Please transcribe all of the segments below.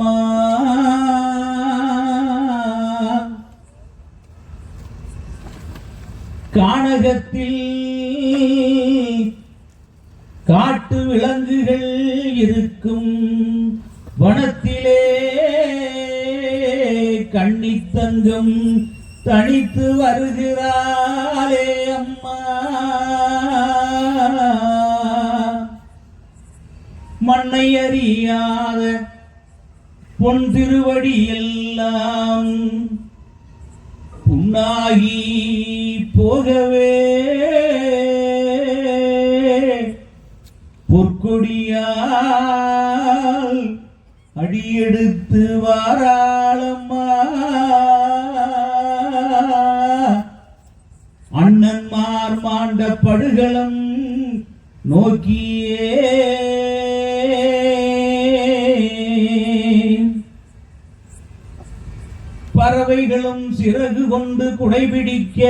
அம்மா. கானகத்தில் காட்டு விலங்குகள் இருக்கும் வனத்திலே கண்ணித்தங்கம் தனித்து வருகிறாளே அம்மா. மண்ணை அறியாத பொன் திருவடி எல்லாம் புண்ணாகி போகவே. பொற்கொடியால் அடியெடுத்து வாராளம்மா. அண்ணன்மார் மாண்ட படுகளம் நோக்கி சிறகு கொண்டு குடைபிடிக்க.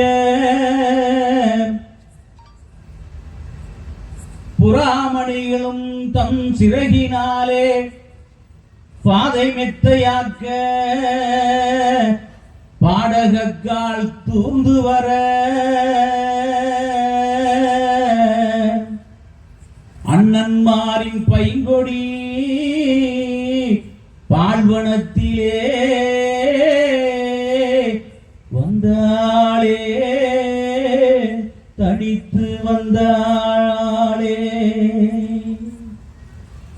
புறாமணிகளும் தம் சிறகினாலே பாதை மெத்தையாக்க. பாடகக்கால் தூர்ந்து வர. அண்ணன்மாரின் பைங்கொடி பால்வனத்திலே தடித்து வந்தாளே.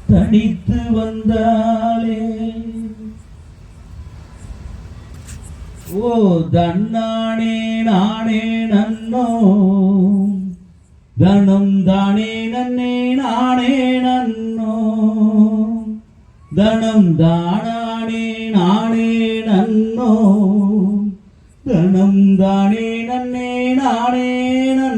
தடித்து வந்தாளே. ஓ தன்னானே நானே நன்னோ. தனம் தானே நன்னே நானே நன்னோ. தனம் தானானே நானே நன்னோ. தனம் தானே நன்னே நானே நன்னோ.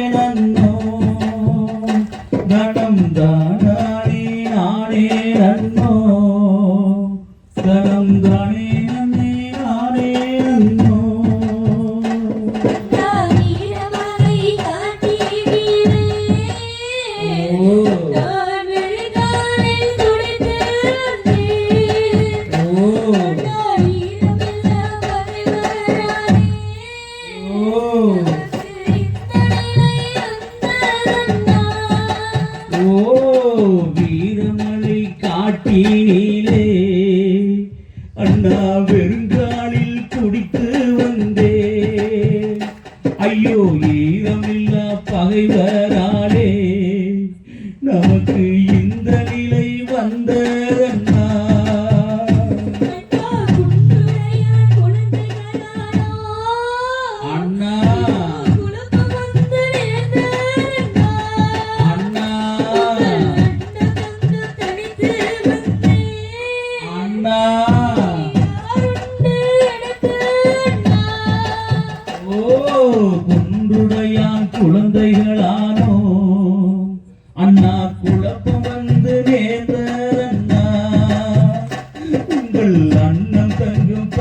நானே நன்னோ ஓ வீரமலை காட்டினிலே அண்ணா வெறுங்காலில் குடித்து வந்தே. ஐயோ ஈரமில்லா பகைவராலே நமக்கு இந்த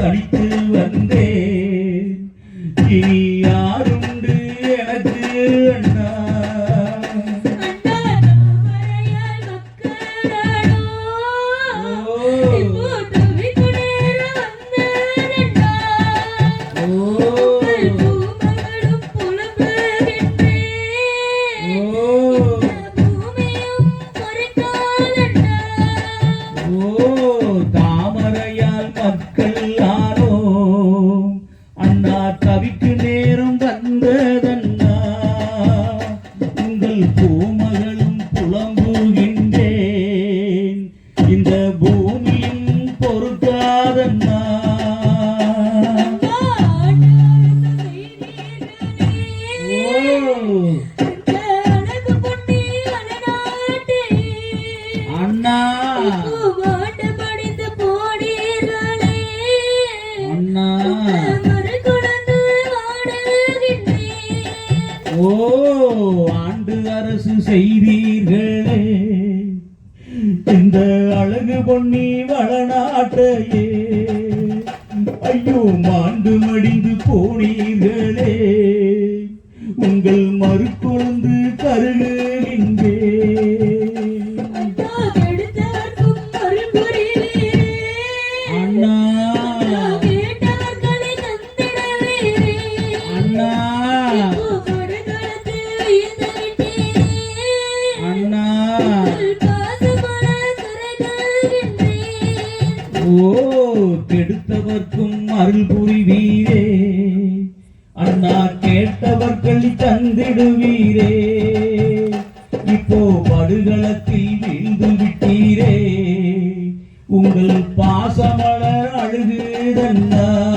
படித்து வந்தேன் இனி யாருண்டு எனக்கு அண்ணா? தாமரையால் மக்க அண்ணா ஓ ஆண்டு அரசு செய்தீர்களே. இந்த அழகு பொன்னி வளநாட்டையே. ஐயோ மாண்டு மடிந்து போனீர்களே. உங்கள் மறுக்கொழுந்து கருகுகின்றே. அண்ணா. அண்ணா. ஓ கெடுத்தவர்க்கும் அருள் புரிவீரே. அண்ணா கேட்டவர்கள் தந்திடுவீரே. இப்போ படுகளத்தில் வீழ்ந்து விட்டீரே. உங்கள் பாசமலர் அழுகுதண்ணா.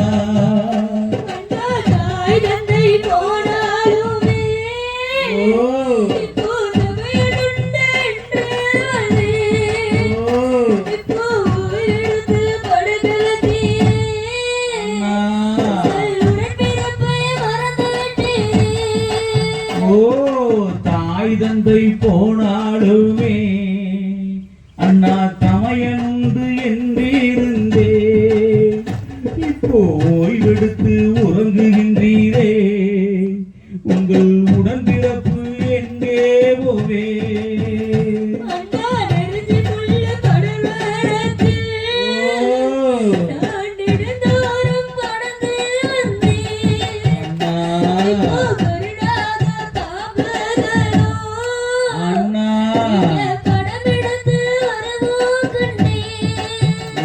தாய் தந்தை போனாலுமே அண்ணா தமையனுண்டு என்றிருந்தே. இப்போ ஓய்வெடுத்து உறங்குகின்றீரே. உங்கள் உடன்பிறப்பு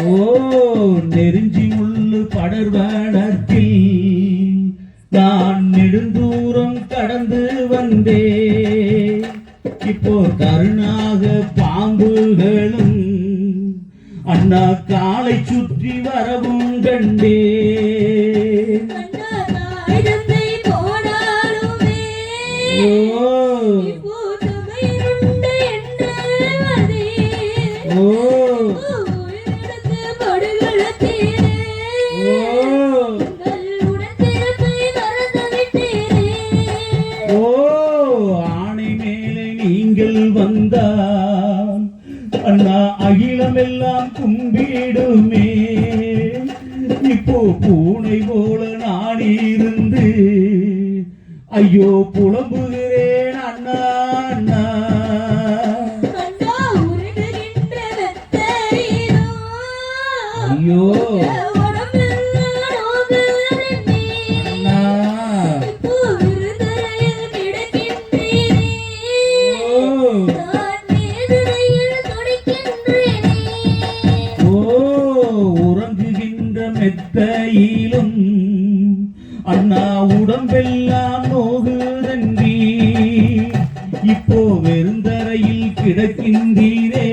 ஓ நெருஞ்சி முள்ளு படர்வனத்தில் பாம்புகளும் அண்ணா காலை சுற்றி வரவும் கண்டே. ஓ. அகிலமெல்லாம் கும்பிடுமே. இப்போ பூனை போல நான் இருந்து ஐயோ புலம்புகிறேன் அண்ணா அண்ணா. ஐயோ. உறங்குகின்ற மெத்தையிலும் அண்ணா உடம்பெல்லாம் நோகுதன்றி இப்போ வெறுந்தரையில் கிடக்கின்றீரே.